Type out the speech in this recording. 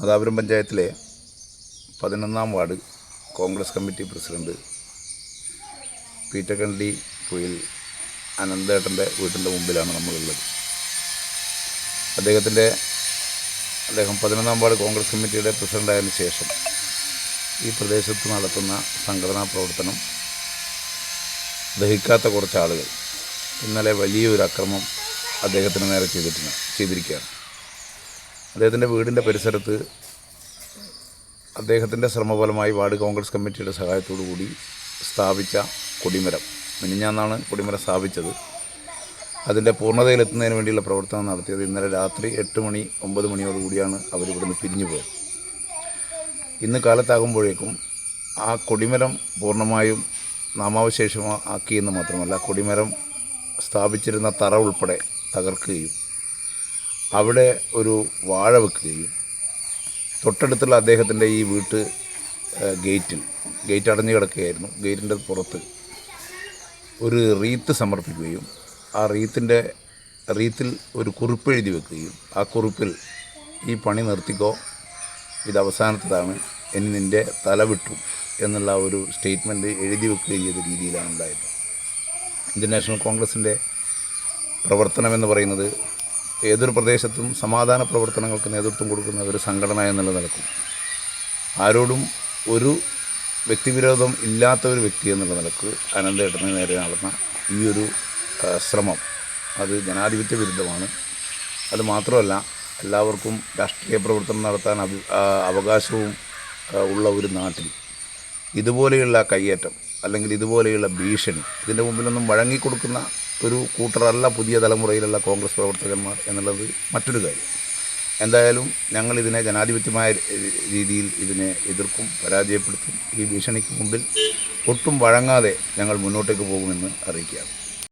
നാദാപുരം പഞ്ചായത്തിലെ പതിനൊന്നാം ward Congress committee president Peettakandi പുയിൽ അനന്തേട്ടന്റെ വീട്ടിന്റെ മുമ്പിലാണ് നമ്മളുള്ളത്. അദ്ദേഹത്തിന്റെ അദ്ദേഹം പതിനൊന്നാം വാർഡ് കോൺഗ്രസ് കമ്മിറ്റിയുടെ പ്രസിഡന്റായതിനു ശേഷം ഈ പ്രദേശത്ത് നടത്തുന്ന സംഘടനാ പ്രവർത്തനം ദഹിക്കാത്ത കുറച്ച് ആളുകൾ ഇന്നലെ വലിയൊരു അക്രമം അദ്ദേഹത്തിന് നേരെ ചെയ്തിട്ടുണ്ട് ചെയ്തിരിക്കുകയാണ്. അദ്ദേഹത്തിന്റെ വീടിന്റെ പരിസരത്ത് അദ്ദേഹത്തിന്റെ ശ്രമഫലമായി വാർഡ് കോൺഗ്രസ് കമ്മിറ്റിയുടെ സഹായത്തോടു കൂടി സ്ഥാപിച്ച കൊടിമരം മിനിഞ്ഞാന്നാണ് കൊടിമരം സ്ഥാപിച്ചത്. അതിന്റെ പൂർണതയിലെത്തുന്നതിന് വേണ്ടിയുള്ള പ്രവർത്തനം നടത്തിയത് ഇന്നലെ രാത്രി എട്ട് മണി ഒമ്പത് മണിയോട് കൂടിയാണ് അവർ ഇവിടുന്ന് പിരിഞ്ഞു പോയത്. ഇന്ന് കാലത്താകുമ്പോഴേക്കും ആ കൊടിമരം പൂർണമായും നാമാവശേഷമാക്കിയെന്ന് മാത്രമല്ല കൊടിമരം സ്ഥാപിച്ചിരുന്ന തറ ഉൾപ്പെടെ തകർക്കുകയും അവിടെ ഒരു വാഴ വെക്കുകയും തൊട്ടടുത്തുള്ള അദ്ദേഹത്തിന്റെ ഈ വീട്ട് ഗേറ്റിൽ ഗേറ്റ് അടഞ്ഞു കിടക്കുകയായിരുന്നു. ഗേറ്റിന്റെ പുറത്ത് ഒരു റീത്ത് സമർപ്പിക്കുകയും ആ റീത്തിന്റെ റീത്തിൽ ഒരു കുറിപ്പ് എഴുതി വെക്കുകയും ആ കുറിപ്പിൽ ഈ പണി നിർത്തിക്കോ ഇത് അവസാനത്തതാണ് ഇനി നിന്റെ തല വിട്ടു എന്നുള്ള ഒരു സ്റ്റേറ്റ്മെന്റ് എഴുതി വെക്കുകയും ചെയ്ത രീതിയിലാണ് ഉണ്ടായത്. ഇന്ത്യൻ നാഷണൽ കോൺഗ്രസിന്റെ പ്രവർത്തനം എന്ന് പറയുന്നത് ഏതൊരു പ്രദേശത്തും സമാധാന പ്രവർത്തനങ്ങൾക്ക് നേതൃത്വം കൊടുക്കുന്ന ഒരു സംഘടന എന്നുള്ള നിലക്കും. ആരോടും ഒരു വ്യക്തിവിരോധം ഇല്ലാത്ത ഒരു വ്യക്തി എന്നുള്ള നിലയ്ക്ക് അനന്തേട്ടന് നേരെ നടന്ന ഈ ഒരു ശ്രമം. അത് ജനാധിപത്യ വിരുദ്ധമാണ്. അത് മാത്രമല്ല എല്ലാവർക്കും രാഷ്ട്രീയ പ്രവർത്തനം നടത്താൻ അഭി അവകാശവും ഉള്ള ഒരു നാട്ടിൽ. ഇതുപോലെയുള്ള കയ്യേറ്റം അല്ലെങ്കിൽ ഇതുപോലെയുള്ള ഭീഷണി ഇതിന്റെ മുമ്പിലൊന്നും വഴങ്ങിക്കൊടുക്കുന്ന ഒരു കൂട്ടറല്ല പുതിയ തലമുറയിലുള്ള കോൺഗ്രസ് പ്രവർത്തകന്മാർ എന്നുള്ളത് മറ്റൊരു കാര്യം. എന്തായാലും ഞങ്ങൾ ഇതിനെ ജനാധിപത്യമായ രീതിയിൽ ഇതിനെ എതിർക്കും പരാജയപ്പെടുത്തും. ഈ ഭീഷണിക്ക് മുമ്പിൽ ഒട്ടും വഴങ്ങാതെ ഞങ്ങൾ മുന്നോട്ടേക്ക് പോകുമെന്ന് അറിയിക്കുകയാണ്.